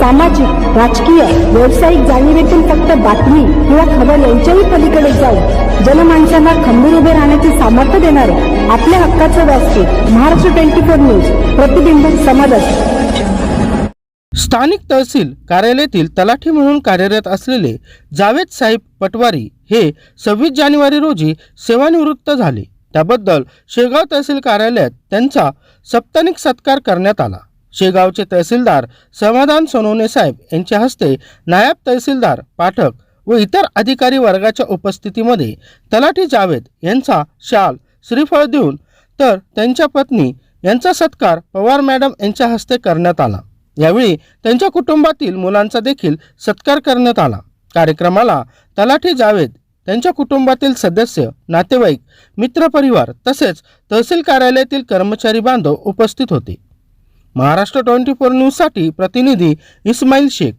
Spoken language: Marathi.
सामाजिक राजकीय व्यावसायिक जाणीवेतून फक्त बातमी किंवा खबर यांच्याही पलीकडे जाऊन जनमानसांना खंबीर उभे राहण्याचे सामर्थ्य देणारे आपल्या हक्काचं व्यासपीठ महाराष्ट्र ट्वेंटी फोर न्यूज प्रतिबिंब समाजाचे. स्थानिक तहसील कार्यालयातील तलाठी म्हणून कार्यरत असलेले जावेद साहेब पटवारी हे सव्वीस जानेवारी रोजी सेवानिवृत्त झाले. त्याबद्दल शेगाव तहसील कार्यालयात त्यांचा सप्तानिक सत्कार करण्यात आला. शेगावचे तहसीलदार समाधान सोनवणे साहेब यांच्या हस्ते नायब तहसीलदार पाठक व इतर अधिकारी वर्गाच्या उपस्थितीमध्ये तलाठी जावेद यांचा शाल श्रीफळ देऊन तर त्यांच्या पत्नी यांचा सत्कार पवार मॅडम यांच्या हस्ते करण्यात आला. यावेळी त्यांच्या कुटुंबातील मुलांचा देखील सत्कार करण्यात आला. कार्यक्रमाला तलाठी जावेद त्यांच्या कुटुंबातील सदस्य नातेवाईक मित्रपरिवार तसेच तहसील कार्यालयातील कर्मचारी बांधव उपस्थित होते. महाराष्ट्र ट्वेंटी फोर न्यूजसाठी प्रतिनिधी इस्माईल शेख.